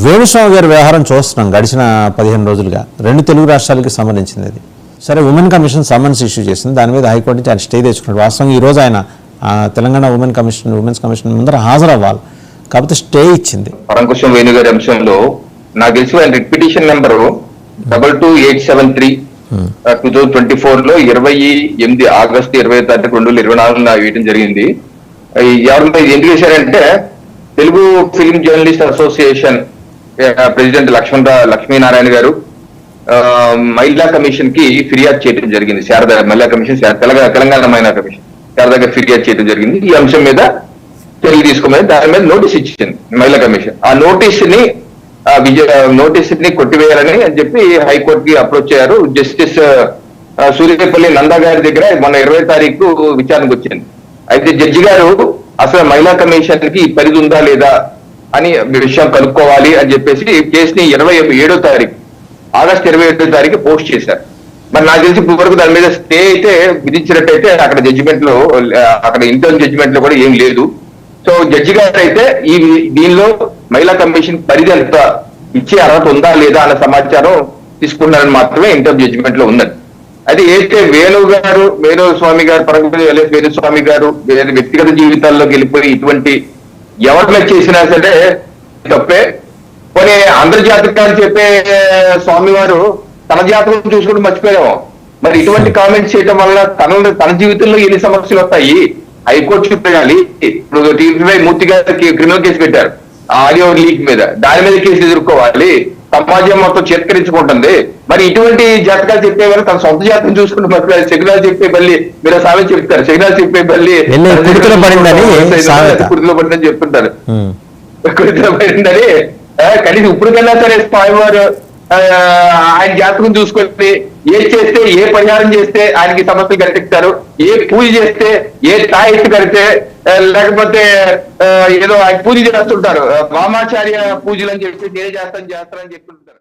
వేణుస్వామి గారి వ్యవహారం చూస్తున్నాం గడిచిన పదిహేను రోజులుగా. రెండు తెలుగు రాష్ట్రాలకి సంబంధించింది అది. సరే ఉమెన్ కమిషన్ సమన్స్ ఇష్యూ చేసింది. దాని మీద హైకోర్టు నుంచి ఆయన స్టే తెచ్చుకున్నాడు. వాస్తవంగా ఈ రోజు ఆయన Telangana women commission women's commission ముందర హాజరవ్వాలి. కాకపోతే స్టే ఇచ్చింది. పరంకుశం వేణుగారి అంశంలో నాకు తెలిసి ఆయన petition number double two eight seven three two thousand twenty ఫోర్లో ఇరవై ఎనిమిది ఆగస్టు ఇరవై తారీఖు రెండు వేల ఇరవై నాలుగున వేయడం జరిగింది. ఈ ఎవరి మీద ఎందుకు చేశారంటే Telugu film journalist association president Lakshmana Lakshminarayana garu మహిళా కమిషన్కి ఫిర్యాదు చేయడం జరిగింది. శారద మహిళా కమిషన్ తెలంగాణ తెలంగాణ మహిళా కమిషన్ శారదగా ఫిర్యాదు చేయడం జరిగింది. ఈ అంశం మీద చర్యలు తీసుకోమని దాని మీద నోటీస్ ఇచ్చింది మహిళా కమిషన్. ఆ నోటీస్ని విజయ నోటీస్ని కొట్టివేయాలని అని చెప్పి హైకోర్టుకి అప్రోచ్ అయ్యారు జస్టిస్ సూర్యపల్లి నందా గారి దగ్గర మొన్న ఇరవై తారీఖు విచారణకు వచ్చింది. అయితే జడ్జి గారు అసలు మహిళా కమిషన్కి పరిధి ఉందా లేదా అని విషయం కనుక్కోవాలి అని చెప్పేసి కేసుని ఇరవై ఏడో తారీఖు ఆగస్ట్ ఇరవై ఏడో తారీఖు పోస్ట్ చేశారు. మరి నాకు తెలిసి ఇప్పుడు వరకు దాని మీద స్టే అయితే విధించినట్టయితే అక్కడ జడ్జిమెంట్లో అక్కడ ఇంటర్ జడ్జిమెంట్లో కూడా ఏం లేదు. సో జడ్జి గారు అయితే ఈ దీనిలో మహిళా కమిషన్ పరిధి ఎంత ఇచ్చే అర్హత ఉందా లేదా అన్న సమాచారం తీసుకున్నారని మాత్రమే ఇంటర్ జడ్జిమెంట్లో ఉన్నది. అయితే అయితే వేణు గారు వేణు స్వామి గారు పరంగా వేణు స్వామి గారు వ్యక్తిగత జీవితాల్లోకి వెళ్ళిపోయి ఇటువంటి ఎవరి చేసినా సరే తప్పే. కొన్ని అందరి జాతకాలు చెప్పే స్వామివారు తన జాతకం చూసుకుంటూ మర్చిపోయాము మరి ఇటువంటి కామెంట్స్ చేయడం వల్ల తన తన జీవితంలో ఎన్ని సమస్యలు వస్తాయి? హైకోర్టు చూపించాలి ఇప్పుడు టీవీ మూర్తి గారికి క్రిమినల్ కేసు పెట్టారు. ఆ ఆడియో లీక్ మీద. దాని మీద కేసు ఎదుర్కోవాలి. సమాజం మొత్తం చేత్కరించుకుంటుంది. మరి ఇటువంటి జాతకాలు చెప్పేవారు తన సొంత జాతకం చూసుకుంటూ మర్చిపోయారు సిగ్నల్ చెప్పే బల్లి మీరు సామెత చెప్తారు. సిగ్నల్ చెప్పే బల్లి వెళ్ళి కుడితిలో పడిందని చెప్తుంటారు. ఉమ్. కుడితిలో పడిందని కనీసం ఇప్పుడు కన్నా సరే స్వామి వారు ఆ, ఆయన జాతకం చూసుకొని ఏ చేస్తే ఏ పరిహారం చేస్తే ఆయనకి సమస్యలు కనిపిస్తారు? ఏ పూజ చేస్తే ఏ తాయిత్తు కడితే లేకపోతే ఏదో ఆయన పూజ చేస్తుంటారు. వామాచార్య పూజలు అని చెప్పి నేనే చేస్తాను చేస్తానని చెప్తుంటారు.